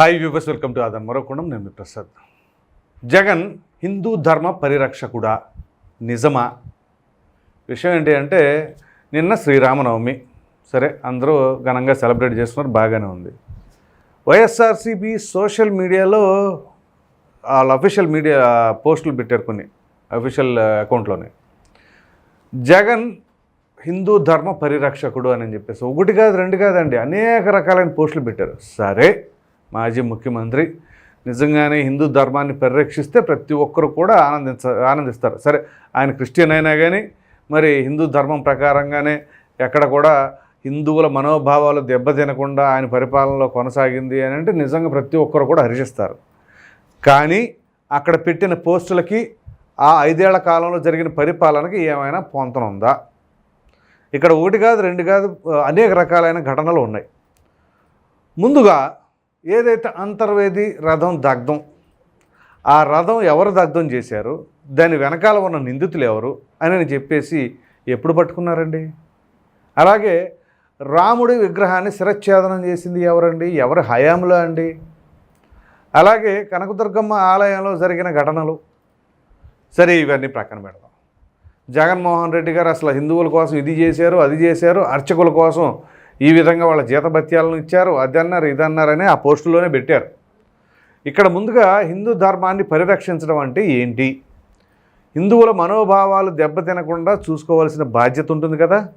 Hi viewers welcome to ఆదన్ మరొకడం నేను మీ ప్రసాద్ జగన్ హిందూ ధర్మ పరిరక్షకుడా నిజమా విషయం ఏంటి అంటే నిన్న శ్రీరామనవమి సరే అందరూ ఘనంగా సెలబ్రేట్ చేస్తున్నారు బాగానే ఉంది వైఎస్ఆర్సీపీ సోషల్ మీడియాలో వాళ్ళ అఫీషియల్ మీడియా పోస్టులు పెట్టారు కొన్ని అఫీషియల్ అకౌంట్లోనే జగన్ హిందూ ధర్మ పరిరక్షకుడు అని చెప్పేసి ఒకటి కాదు రెండు కాదండి అనేక రకాలైన పోస్టులు పెట్టారు సరే మాజీ ముఖ్యమంత్రి నిజంగానే హిందూ ధర్మాన్ని పరిరక్షిస్తే ప్రతి ఒక్కరు కూడా ఆనందించ ఆనందిస్తారు. సరే ఆయన క్రిస్టియన్ అయినా కానీ మరి హిందూ ధర్మం ప్రకారంగానే ఎక్కడ కూడా హిందువుల మనోభావాలు దెబ్బతినకుండా ఆయన పరిపాలనలో కొనసాగింది అని అంటే నిజంగా ప్రతి ఒక్కరు కూడా హర్షిస్తారు. కానీ అక్కడ పెట్టిన పోస్టులకి ఆ ఐదేళ్ళ కాలంలో జరిగిన పరిపాలనకి ఏమైనా పొంతన ఉందా? ఇక్కడ ఒకటి కాదు రెండు కాదు అనేక రకాలైన ఘటనలు ఉన్నాయి. ముందుగా ఏదైతే అంతర్వేది రథం దగ్ధం ఆ రథం ఎవరు దగ్ధం చేశారు దాని వెనకాల ఉన్న నిందితులు ఎవరు అని చెప్పేసి ఎప్పుడు పట్టుకున్నారండి? అలాగే రాముడి విగ్రహాన్ని శిరచ్ఛేదనం చేసింది ఎవరండి? ఎవరి హయాంలో అండి? అలాగే కనకదుర్గమ్మ ఆలయంలో జరిగిన ఘటనలు. సరే ఇవన్నీ ప్రక్కన పెడదాం. జగన్మోహన్ రెడ్డి గారు అసలు హిందువుల కోసం ఇది చేశారు అది చేశారు అర్చకుల కోసం ఈ విధంగా వాళ్ళ జీతభత్యాలను ఇచ్చారు అది అన్నారు ఇది ఆ పోస్టులోనే పెట్టారు. ఇక్కడ ముందుగా హిందూ ధర్మాన్ని పరిరక్షించడం అంటే ఏంటి? హిందువుల మనోభావాలు దెబ్బతినకుండా చూసుకోవాల్సిన బాధ్యత ఉంటుంది కదా.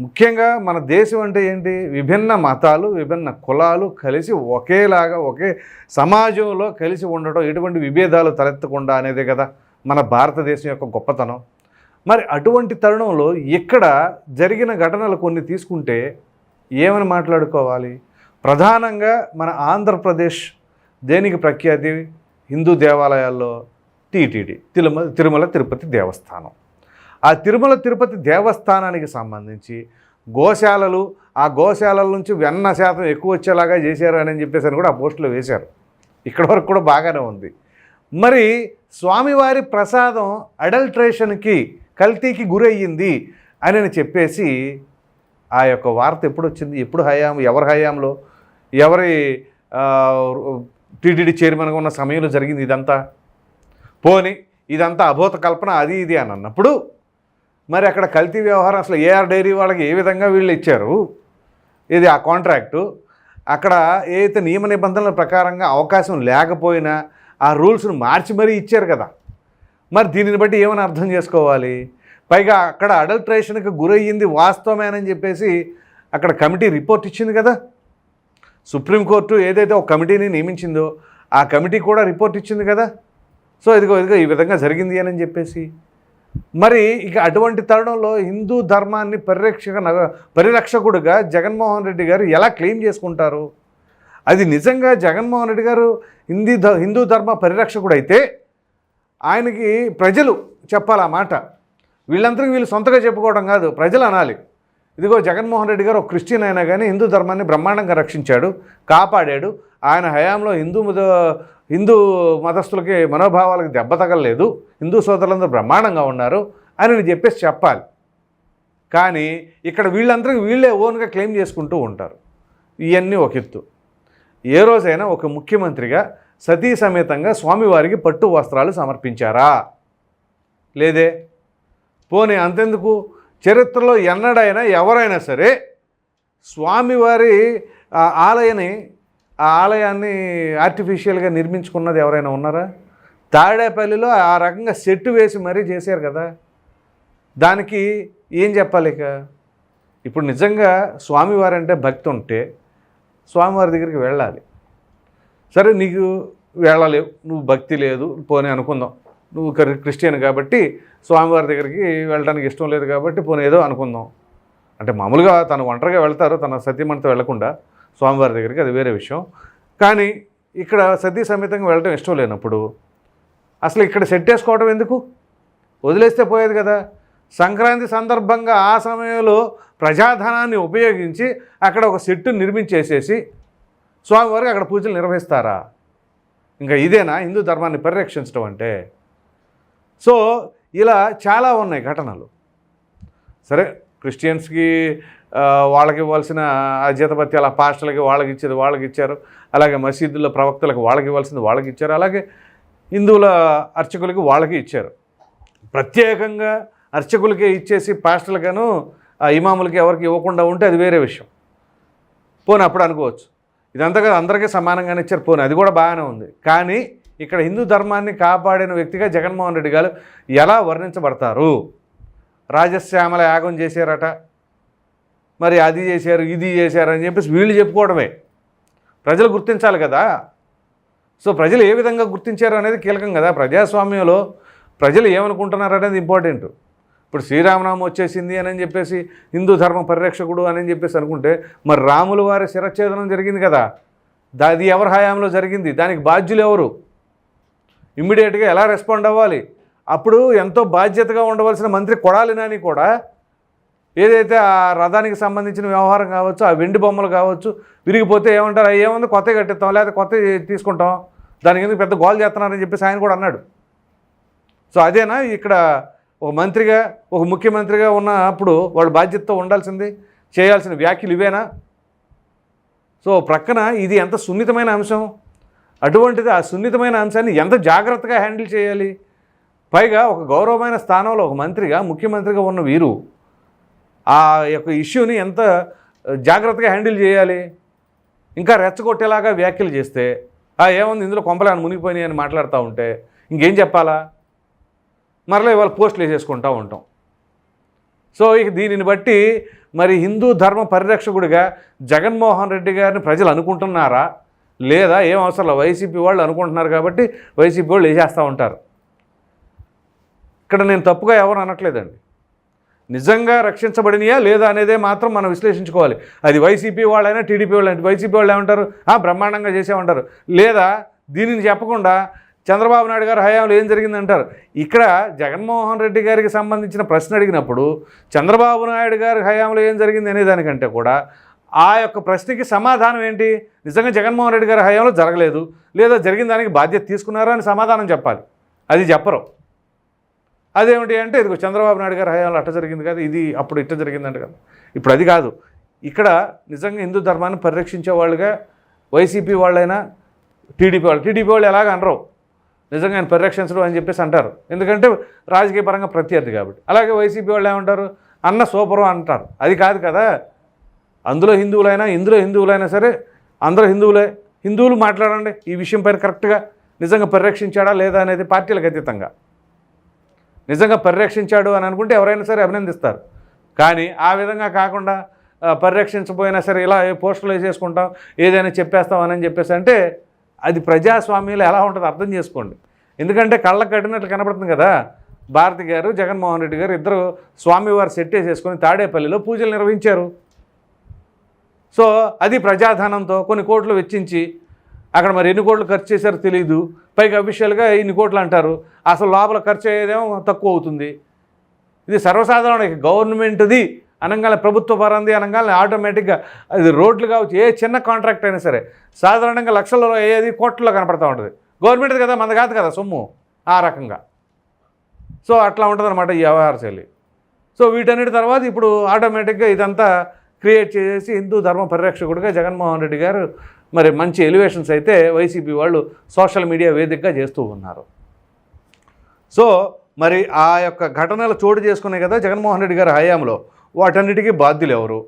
ముఖ్యంగా మన దేశం అంటే ఏంటి? విభిన్న మతాలు విభిన్న కులాలు కలిసి ఒకేలాగా ఒకే సమాజంలో కలిసి ఉండటం ఎటువంటి విభేదాలు తలెత్తకుండా అనేదే కదా మన భారతదేశం యొక్క గొప్పతనం. మరి అటువంటి తరుణంలో ఇక్కడ జరిగిన ఘటనలు కొన్ని తీసుకుంటే ఏమని మాట్లాడుకోవాలి? ప్రధానంగా మన ఆంధ్రప్రదేశ్ దేనికి ప్రఖ్యాతి? హిందూ దేవాలయాల్లో టీటీడీ తిరుమల తిరుమల తిరుపతి దేవస్థానం. ఆ తిరుమల తిరుపతి దేవస్థానానికి సంబంధించి గోశాలలు ఆ గోశాలల నుంచి వెన్న శాతం ఎక్కువ వచ్చేలాగా చేశారు అని చెప్పేసి అని కూడా ఆ పోస్టులో వేశారు. ఇక్కడ వరకు కూడా బాగానే ఉంది. మరి స్వామివారి ప్రసాదం అడల్ట్రేషన్కి కల్తీకి గురయ్యింది అని చెప్పేసి ఆ యొక్క వార్త ఎప్పుడు వచ్చింది ఎప్పుడు హయాం ఎవరి హయాంలో ఎవరి టీటీడీ చైర్మన్గా ఉన్న సమయంలో జరిగింది ఇదంతా? పోని ఇదంతా అభూత కల్పన అది ఇది అని అన్నప్పుడు మరి అక్కడ కల్తీ వ్యవహారం అసలు ఏఆర్ డైరీ వాళ్ళకి ఏ విధంగా వీళ్ళు ఇచ్చారు? ఇది ఆ కాంట్రాక్టు. అక్కడ ఏదైతే నియమ నిబంధనల ప్రకారంగా అవకాశం లేకపోయినా ఆ రూల్స్ను మార్చి మరీ ఇచ్చారు కదా. మరి దీనిని బట్టి ఏమని అర్థం చేసుకోవాలి? పైగా అక్కడ అడల్ట్రేషన్కి గురయ్యింది వాస్తవమేనని చెప్పేసి అక్కడ కమిటీ రిపోర్ట్ ఇచ్చింది కదా. సుప్రీంకోర్టు ఏదైతే ఒక కమిటీని నియమించిందో ఆ కమిటీ కూడా రిపోర్ట్ ఇచ్చింది కదా. సో ఇదిగో ఇదిగో ఈ విధంగా జరిగింది అని చెప్పేసి. మరి ఇక అటువంటి తరుణంలో హిందూ ధర్మాన్ని పరిరక్షక పరిరక్షకుడుగా జగన్మోహన్ రెడ్డి గారు ఎలా క్లెయిమ్ చేసుకుంటారు? అది నిజంగా జగన్మోహన్ రెడ్డి గారు హిందీ హిందూ ధర్మ పరిరక్షకుడు అయితే ఆయనకి ప్రజలు చెప్పాలి ఆ మాట. వీళ్ళందరికీ వీళ్ళు సొంతగా చెప్పుకోవడం కాదు ప్రజలు అనాలి. ఇదిగో జగన్మోహన్ రెడ్డి గారు ఒక క్రిస్టియన్ అయినా కానీ హిందూ ధర్మాన్ని బ్రహ్మాండంగా రక్షించాడు కాపాడాడు. ఆయన హయాంలో హిందూ మత హిందూ మతస్థులకి మనోభావాలకు దెబ్బ తగలలేదు. హిందూ సోదరులందరూ బ్రహ్మాండంగా ఉన్నారు అని చెప్పేసి చెప్పాలి. కానీ ఇక్కడ వీళ్ళందరికీ వీళ్ళే ఓన్గా క్లెయిమ్ చేసుకుంటూ ఉంటారు. ఇవన్నీ ఒక ఎత్తు. ఏ రోజైనా ఒక ముఖ్యమంత్రిగా సతీ సమేతంగా స్వామివారికి పట్టు వస్త్రాలు సమర్పించారా? లేదే. పోనీ అంతెందుకు? చరిత్రలో ఎన్నడైనా ఎవరైనా సరే స్వామివారి ఆ ఆలయని ఆ ఆలయాన్ని ఆర్టిఫిషియల్గా నిర్మించుకున్నది ఎవరైనా ఉన్నారా? తాడేపల్లిలో ఆ రకంగా సెట్టు వేసి మరీ చేశారు కదా. దానికి ఏం చెప్పాలి ఇక? ఇప్పుడు నిజంగా స్వామివారి అంటే భక్తి ఉంటే స్వామివారి దగ్గరికి వెళ్ళాలి. సరే నీకు వెళ్ళలేవు నువ్వు భక్తి లేదు పోనీ అనుకుందాం. నువ్వు క్రిస్టియన్ కాబట్టి స్వామివారి దగ్గరికి వెళ్ళడానికి ఇష్టం లేదు కాబట్టి పోనీ ఏదో అనుకుందాం. అంటే మామూలుగా తను ఒంటరిగా వెళ్తారు తన సతీమణితో వెళ్ళకుండా స్వామివారి దగ్గరికి అది వేరే విషయం. కానీ ఇక్కడ సతీ సమేతంగా వెళ్ళడం ఇష్టం లేనప్పుడు అసలు ఇక్కడ సెట్ చేసుకోవడం ఎందుకు? వదిలేస్తే పోయేది కదా. సంక్రాంతి సందర్భంగా ఆ సమయంలో ప్రజాధనాన్ని ఉపయోగించి అక్కడ ఒక సెట్టు నిర్మించేసేసి స్వామివారికి అక్కడ పూజలు నిర్వహిస్తారా? ఇంకా ఇదేనా? హిందూ ధర్మాన్ని పరిరక్షించడం అంటే. సో ఇలా చాలా ఉన్నాయి ఘటనలు. సరే క్రిస్టియన్స్కి వాళ్ళకి ఇవ్వాల్సిన ఆ అలా ఆ పాస్టర్లకి వాళ్ళకి ఇచ్చేది వాళ్ళకి ఇచ్చారు అలాగే మసీదుల్లో ప్రవక్తలకు వాళ్ళకి ఇవ్వాల్సింది వాళ్ళకి ఇచ్చారు అలాగే హిందువుల అర్చకులకి వాళ్ళకి ఇచ్చారు. ప్రత్యేకంగా అర్చకులకే ఇచ్చేసి పాస్టర్లుగాను ఆ ఇమాములకి ఎవరికి ఇవ్వకుండా ఉంటే అది వేరే విషయం. పోనీ అప్పుడు అనుకోవచ్చు. ఇదంతా కదా అందరికీ సమానంగానే ఇచ్చారు. పోనీ అది కూడా బాగానే ఉంది. కానీ ఇక్కడ హిందూ ధర్మాన్ని కాపాడిన వ్యక్తిగా జగన్మోహన్ రెడ్డి గారు ఎలా వర్ణించబడతారు? రాజశ్యామల యాగం చేశారట. మరి అది చేశారు ఇది చేశారు అని చెప్పేసి వీళ్ళు చెప్పుకోవడమే. ప్రజలు గుర్తించాలి కదా. సో ప్రజలు ఏ విధంగా గుర్తించారు అనేది కీలకం కదా. ప్రజాస్వామ్యంలో ప్రజలు ఏమనుకుంటున్నారు అనేది ఇంపార్టెంట్. ఇప్పుడు శ్రీరామనామం వచ్చేసింది అని చెప్పేసి హిందూ ధర్మ పరిరక్షకుడు అని చెప్పేసి అనుకుంటే మరి రాముల వారి శిరఛేదనం జరిగింది కదా. అది ఎవరి హయాంలో జరిగింది? దానికి బాధ్యులు ఎవరు? ఇమ్మీడియట్గా ఎలా రెస్పాండ్ అవ్వాలి? అప్పుడు ఎంతో బాధ్యతగా ఉండవలసిన మంత్రి కొడాలి నాని కూడా. ఏదైతే ఆ రథానికి సంబంధించిన వ్యవహారం కావచ్చు ఆ వెండి బొమ్మలు కావచ్చు విరిగిపోతే ఏమంటారు? అవి ఏముంది? కొత్త కట్టిస్తాం లేకపోతే కొత్త తీసుకుంటాం. దానికి ఎందుకు పెద్ద గోల్ చేస్తున్నారని చెప్పేసి ఆయన కూడా అన్నాడు. సో అదేనా? ఇక్కడ ఒక మంత్రిగా ఒక ముఖ్యమంత్రిగా ఉన్నప్పుడు వాడు బాధ్యతతో ఉండాల్సింది చేయాల్సిన వ్యాఖ్యలు ఇవేనా? సో ప్రక్కన ఇది ఎంత సున్నితమైన అంశం? అటువంటిది ఆ సున్నితమైన అంశాన్ని ఎంత జాగ్రత్తగా హ్యాండిల్ చేయాలి? పైగా ఒక గౌరవమైన స్థానంలో ఒక మంత్రిగా ముఖ్యమంత్రిగా ఉన్న వీరు ఆ యొక్క ఇష్యూని ఎంత జాగ్రత్తగా హ్యాండిల్ చేయాలి? ఇంకా రెచ్చగొట్టేలాగా వ్యాఖ్యలు చేస్తే ఆ ఏముంది ఇందులో కొంపలాన్ని మునిగిపోయినాయి అని మాట్లాడుతూ ఉంటే ఇంకేం చెప్పాలా? మరలా ఇవాళ పోస్టులు వేసేసుకుంటూ ఉంటాం. సో ఇక దీనిని బట్టి మరి హిందూ ధర్మ పరిరక్షకుడిగా జగన్మోహన్ రెడ్డి గారిని ప్రజలు అనుకుంటున్నారా? లేదా ఏం అవసరం లేదు. వైసీపీ వాళ్ళు అనుకుంటున్నారు కాబట్టి వైసీపీ వాళ్ళు వేసేస్తూ ఉంటారు. ఇక్కడ నేను తప్పుగా ఎవరు అనట్లేదండి. నిజంగా రక్షించబడినయా లేదా అనేదే మాత్రం మనం విశ్లేషించుకోవాలి. అది వైసీపీ వాళ్ళైనా టీడీపీ వాళ్ళు వైసీపీ వాళ్ళు ఏమంటారు? "ఆ, బ్రహ్మాండంగా చేసేమంటారు లేదా దీనిని చెప్పకుండా చంద్రబాబు నాయుడు గారు హయాంలో ఏం జరిగిందంటారు ఇక్కడ జగన్మోహన్ రెడ్డి గారికి సంబంధించిన ప్రశ్న అడిగినప్పుడు చంద్రబాబు నాయుడు గారి హయాంలో ఏం జరిగింది అనే దానికంటే కూడా ఆ యొక్క ప్రశ్నకి సమాధానం ఏంటి? నిజంగా జగన్మోహన్ రెడ్డి గారి హయాంలో జరగలేదు. లేదా జరిగిన దానికి బాధ్యత తీసుకున్నారా అని సమాధానం చెప్పాలి. అది చెప్పరు. అదేమిటి అంటే ఇదిగో చంద్రబాబు నాయుడు గారి హయాంలో అట్ట జరిగింది కదా ఇది అప్పుడు ఇట్ట జరిగిందంట కదా. ఇప్పుడు అది కాదు. ఇక్కడ నిజంగా హిందూ ధర్మాన్ని పరిరక్షించే వాళ్ళుగా వైసీపీ వాళ్ళైనా టీడీపీ వాళ్ళు టీడీపీ వాళ్ళు ఎలాగ అనరు. నిజంగా ఆయన పరిరక్షించడం అని చెప్పేసి అంటారు. ఎందుకంటే రాజకీయ పరంగా ప్రత్యర్థి కాబట్టి. అలాగే వైసీపీ వాళ్ళు ఏమంటారు? అన్న సూపరు అంటారు. అది కాదు కదా. అందులో హిందువులైనా ఇందులో హిందువులైనా సరే అందరూ హిందువులే. హిందువులు మాట్లాడండి. ఈ విషయం పైన కరెక్ట్గా నిజంగా పరిరక్షించాడా లేదా అనేది పార్టీలకు అతీతంగా. నిజంగా పరిరక్షించాడు అని అనుకుంటే ఎవరైనా సరే అభినందిస్తారు. కానీ ఆ విధంగా కాకుండా పరిరక్షించబోయినా సరే ఇలా ఏ పోస్టులు వేసేసుకుంటాం ఏదైనా చెప్పేస్తాం అని చెప్పేసి అంటే అది ప్రజాస్వామ్యంలో ఎలా ఉంటుందో అర్థం చేసుకోండి. ఎందుకంటే కళ్ళకు కట్టినట్లు కనబడుతుంది కదా. భారతి గారు జగన్మోహన్ రెడ్డి గారు ఇద్దరు స్వామివారు సెట్ వేసేసుకొని తాడేపల్లిలో పూజలు నిర్వహించారు. సో అది ప్రజాధనంతో కొన్ని కోట్లు వెచ్చించి అక్కడ మరి ఎన్ని కోట్లు ఖర్చు చేశారో తెలియదు పైగా అఫీషియల్గా ఇన్ని కోట్లు అంటారు. అసలు లోపల ఖర్చు అయ్యేదేమో తక్కువ అవుతుంది. ఇది సర్వసాధారణ. గవర్నమెంట్ది అనగానే ప్రభుత్వ పరంది అనగానే ఆటోమేటిక్గా అది రోడ్లు కావచ్చు ఏ చిన్న కాంట్రాక్ట్ అయినా సరే సాధారణంగా లక్షల్లో అయ్యేది కోట్లలో కనపడతా ఉంటుంది. గవర్నమెంట్ది కదా మన కాదు కదా సొమ్ము ఆ రకంగా. సో అట్లా ఉంటుంది ఈ వ్యవహార శైలి. సో వీటన్నిటి తర్వాత ఇప్పుడు ఆటోమేటిక్గా ఇదంతా క్రియేట్ చేసేసి హిందూ ధర్మ పరిరక్షకుడిగా జగన్మోహన్ రెడ్డి గారు మరి మంచి ఎలివేషన్స్ అయితే వైసీపీ వాళ్ళు సోషల్ మీడియా వేదికగా చేస్తూ ఉన్నారు. సో మరి ఆ యొక్క ఘటనలు చోటు చేసుకున్నాయి కదా జగన్మోహన్ రెడ్డి గారి హయాంలో. వాటన్నిటికీ బాధ్యులు ఎవరు?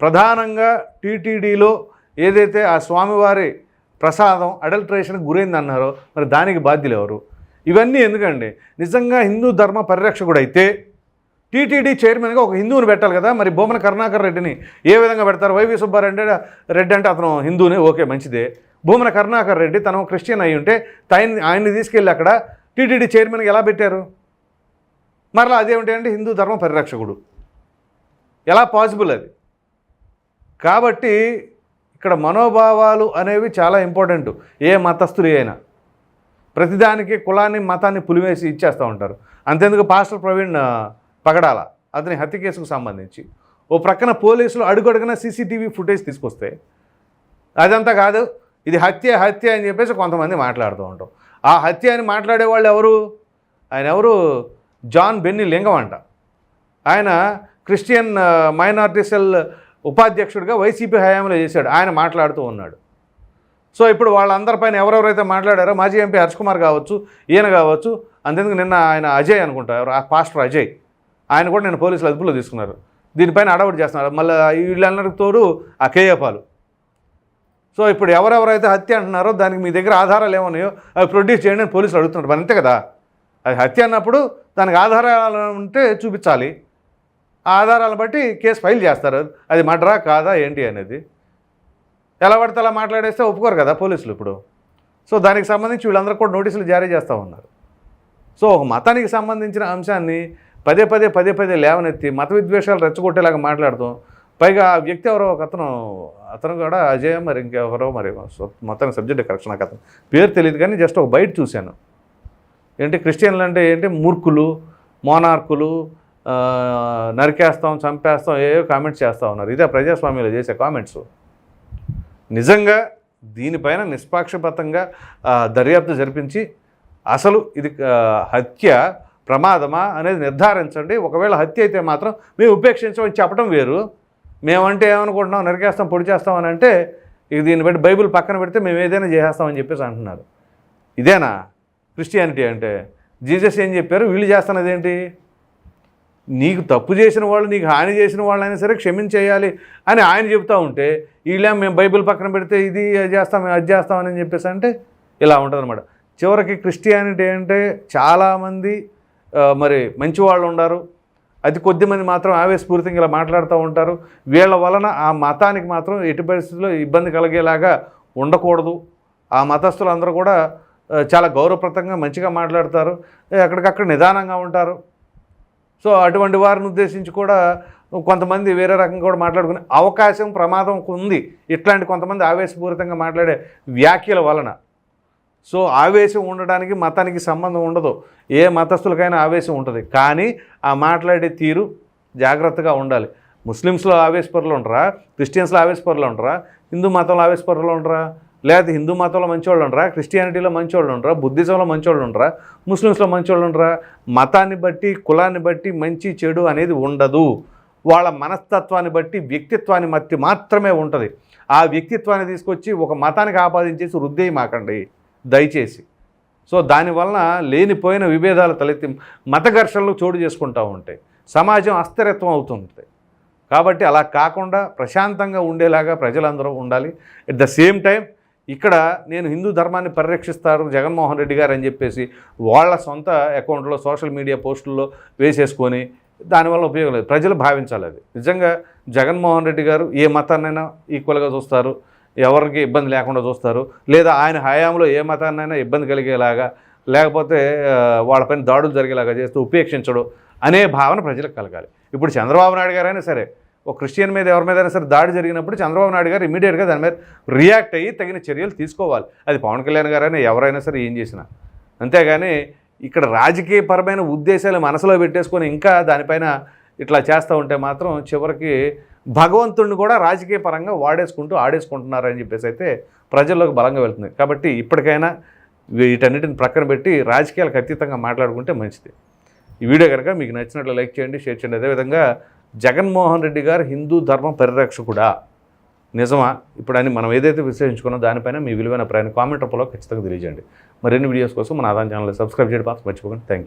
ప్రధానంగా టీటీడీలో ఏదైతే ఆ స్వామివారి ప్రసాదం అడల్ట్రేషన్కి గురైందన్నారో మరి దానికి బాధ్యులు ఎవరు? ఇవన్నీ ఎందుకండి? నిజంగా హిందూ ధర్మ పరిరక్షకుడు అయితే టీటీడీ చైర్మన్గా ఒక హిందువుని పెట్టాలి కదా మరి బొమ్మన కరుణాకర్ రెడ్డిని ఏ విధంగా పెడతారు? వైవి సుబ్బారెడ్డి రెడ్డి అంటే అతను హిందూనే ఓకే మంచిదే. భూమన కరుణాకర్ రెడ్డి తను క్రిస్టియన్ అయి ఉంటే ఆయన ఆయన్ని తీసుకెళ్ళి అక్కడ టీటీడీ చైర్మన్గా ఎలా పెట్టారు? మరలా అదేమిటంటే హిందూ ధర్మ పరిరక్షకుడు. ఎలా పాసిబుల్ అది? కాబట్టి ఇక్కడ మనోభావాలు అనేవి చాలా ఇంపార్టెంట్ ఏ మతస్థులు అయినా. ప్రతిదానికి కులాన్ని మతాన్ని పులివేసి ఇచ్చేస్తూ ఉంటారు. అంతేందుకు పాస్టర్ ప్రవీణ్ పగడాల అతని హత్య కేసుకు సంబంధించి. ఓ ప్రక్కన పోలీసులు అడుగడుగున సీసీటీవీ ఫుటేజ్ తీసుకొస్తే అదంతా కాదు ఇది హత్య హత్య అని చెప్పేసి కొంతమంది మాట్లాడుతూ ఉంటాం. ఆ హత్య అని మాట్లాడే వాళ్ళు ఎవరు? ఆయన ఎవరు? జాన్ బెన్ని లింగం అంట. ఆయన క్రిస్టియన్ మైనార్టీసెల్ ఉపాధ్యక్షుడిగా వైసీపీ హయాంలో చేశాడు. ఆయన మాట్లాడుతూ ఉన్నాడు. సో ఇప్పుడు వాళ్ళందరిపైన ఎవరెవరైతే మాట్లాడారో మాజీ ఎంపీ హర్ష్ కుమార్ కావచ్చు ఈయన కావచ్చు అంతేందుకు నిన్న ఆయన అజయ్ అనుకుంటా ఎవరు? ఆ పాస్టర్ అజయ్. ఆయన కూడా నేను పోలీసులు అదుపులో తీసుకున్నారు. దీనిపైన అడవడి చేస్తున్నారు. మళ్ళీ వీళ్ళందరికి తోడు ఆ కేఏపాలు. సో ఇప్పుడు ఎవరెవరైతే హత్య అంటున్నారో దానికి మీ దగ్గర ఆధారాలు ఏమన్నాయో అవి ప్రొడ్యూస్ చేయండి అని పోలీసులు అడుగుతున్నారు. మరి అంతే కదా? అది హత్య అన్నప్పుడు దానికి ఆధారాలు ఉంటే చూపించాలి. ఆ ఆధారాలను బట్టి కేసు ఫైల్ చేస్తారు. అది మడ్రా కాదా ఏంటి అనేది. ఎలా పడితే అలా మాట్లాడేస్తే ఒప్పుకోరు కదా పోలీసులు ఇప్పుడు. సో దానికి సంబంధించి వీళ్ళందరూ కూడా నోటీసులు జారీ చేస్తూ ఉన్నారు. సో ఒక మతానికి సంబంధించిన అంశాన్ని పదే పదే పదే పదే లేవనెత్తి మత విద్వేషాలు రెచ్చగొట్టేలాగా మాట్లాడుతాం పైగా ఆ వ్యక్తి ఎవరో ఒక అతను అతను కూడా అజయ్ మరి ఇంకెవరో మరి మొత్తానికి మొత్తం సబ్జెక్ట్ కరెక్షన్ నాకు అతను పేరు తెలియదు కానీ జస్ట్ ఒక బయట చూశాను. ఏంటి క్రిస్టియన్లు అంటే ఏంటి మూర్ఖులు మోనార్కులు నరికేస్తాం చంపేస్తాం ఏవో కామెంట్స్ చేస్తూ ఉన్నారు. ఇదే ప్రజాస్వామ్యంలో చేసే కామెంట్స్. నిజంగా దీనిపైన నిష్పాక్షపాతంగా దర్యాప్తు జరిపించి అసలు ఇది హత్య ప్రమాదమా అనేది నిర్ధారించండి. ఒకవేళ హత్య అయితే మాత్రం మేము ఉపేక్షించమని చెప్పడం వేరు. మేమంటే ఏమనుకుంటున్నాం? నరికేస్తాం పొడి చేస్తాం అని అంటే ఇక దీన్ని బట్టి బైబిల్ పక్కన పెడితే మేము ఏదైనా చేసేస్తామని చెప్పేసి అంటున్నారు. ఇదేనా? క్రిస్టియానిటీ అంటే జీసస్ ఏం చెప్పారు? వీళ్ళు చేస్తున్నది ఏంటి? నీకు తప్పు చేసిన వాళ్ళు నీకు హాని చేసిన వాళ్ళైనా సరే క్షమించేయాలి అని ఆయన చెబుతూ ఉంటే వీళ్ళే మేము బైబిల్ పక్కన పెడితే ఇది అది చేస్తాం అది చేస్తామని చెప్పేసి అంటే ఇలా ఉంటుంది అనమాట చివరికి క్రిస్టియానిటీ అంటే చాలామంది మరి మంచి వాళ్ళు ఉన్నారు అది కొద్ది మంది మాత్రం ఆవేశపూరితంగా ఇలా మాట్లాడుతూ ఉంటారు. వీళ్ళ వలన ఆ మతానికి మాత్రం ఎట్టి పరిస్థితుల్లో ఇబ్బంది కలిగేలాగా ఉండకూడదు. ఆ మతస్థులు అందరూ కూడా చాలా గౌరవప్రదంగా మంచిగా మాట్లాడతారు. ఎక్కడికక్కడ నిదానంగా ఉంటారు. సో అటువంటి వారిని ఉద్దేశించి కూడా కొంతమంది వేరే రకంగా కూడా మాట్లాడుకునే అవకాశం ప్రమాదం ఉంది. ఇట్లాంటి కొంతమంది ఆవేశపూరితంగా మాట్లాడే వ్యాఖ్యల వలన. సో ఆవేశం ఉండడానికి మతానికి సంబంధం ఉండదు. ఏ మతస్థులకైనా ఆవేశం ఉంటుంది. కానీ ఆ మాట్లాడే తీరు జాగ్రత్తగా ఉండాలి. ముస్లిమ్స్లో ఆవేశపరులు ఉండరా? క్రిస్టియన్స్లో ఆవేశపరులు ఉండరా? హిందూ మతంలో ఆవేశపరులు ఉండరా? లేదా హిందూ మతంలో మంచివాళ్ళు ఉండరా? క్రిస్టియానిటీలో మంచివాళ్ళు ఉండరా? బుద్ధిజంలో మంచివాళ్ళు ఉండరా? ముస్లిమ్స్లో మంచివాళ్ళు ఉండరా? మతాన్ని బట్టి కులాన్ని బట్టి మంచి చెడు అనేది ఉండదు. వాళ్ళ మనస్తత్వాన్ని బట్టి వ్యక్తిత్వాన్ని బట్టి మాత్రమే ఉంటుంది. ఆ వ్యక్తిత్వాన్ని తీసుకొచ్చి ఒక మతానికి ఆపాదించేసి రుద్దేయి మాకండి. దయచేసి. సో దానివలన లేనిపోయిన విభేదాలు తలెత్తి మత ఘర్షణలు చోటు చేసుకుంటూ ఉంటాయి సమాజం అస్థిరత్వం అవుతుంది. కాబట్టి అలా కాకుండా ప్రశాంతంగా ఉండేలాగా ప్రజలందరూ ఉండాలి. అట్ ద సేమ్ టైం ఇక్కడ నేను హిందూ ధర్మాన్ని పరిరక్షిస్తారు జగన్మోహన్ రెడ్డి గారు అని చెప్పేసి వాళ్ళ సొంత అకౌంట్లో సోషల్ మీడియా పోస్టుల్లో వేసేసుకొని దానివల్ల ఉపయోగం లేదు. ప్రజలు భావించాలి అది. నిజంగా జగన్మోహన్ రెడ్డి గారు ఏ మతాన్నైనా ఈక్వల్గా చూస్తారు. ఎవరికి ఇబ్బంది లేకుండా చూస్తారు. లేదా ఆయన హయాంలో ఏ మతాన్నైనా ఇబ్బంది కలిగేలాగా లేకపోతే వాళ్ళపైన దాడులు జరిగేలాగా చేస్తూ ఉపేక్షించడు అనే భావన ప్రజలకు కలగాలి. ఇప్పుడు చంద్రబాబు నాయుడు గారైనా సరే ఒక క్రిస్టియన్ మీద ఎవరి మీదైనా సరే దాడి జరిగినప్పుడు చంద్రబాబు నాయుడు గారు ఇమీడియట్గా దాని మీద రియాక్ట్ అయ్యి తగిన చర్యలు తీసుకోవాలి. అది పవన్ కళ్యాణ్ గారైనా ఎవరైనా సరే ఏం చేసినా. అంతేగాని ఇక్కడ రాజకీయపరమైన ఉద్దేశాలు మనసులో పెట్టేసుకొని ఇంకా దానిపైన ఇట్లా చేస్తూ ఉంటే మాత్రం చివరికి భగవంతుడిని కూడా రాజకీయ పరంగా వాడేసుకుంటూ ఆడేసుకుంటున్నారని చెప్పేసి అయితే ప్రజల్లోకి బలంగా వెళ్తుంది. కాబట్టి ఇప్పటికైనా వీటన్నిటిని ప్రక్కన పెట్టి రాజకీయాలకు అతీతంగా మాట్లాడుకుంటే మంచిది. ఈ వీడియో కనుక మీకు నచ్చినట్లు లైక్ చేయండి షేర్ చేయండి. అదేవిధంగా జగన్మోహన్ రెడ్డి గారు హిందూ ధర్మం పరిరక్షకుడా? నిజమా? ఇప్పుడు అని మనం ఏదైతే విశ్లేషించుకున్నా దానిపైన మీ విలువైన ప్రయాణ కామెంట్ రూపంలో ఖచ్చితంగా తెలియజేయండి. మరిన్ని వీడియోస్ కోసం మన ఆదాయం ఛానల్ సబ్స్క్రైబ్ చేయడం మర్చిపోకండి. Thank you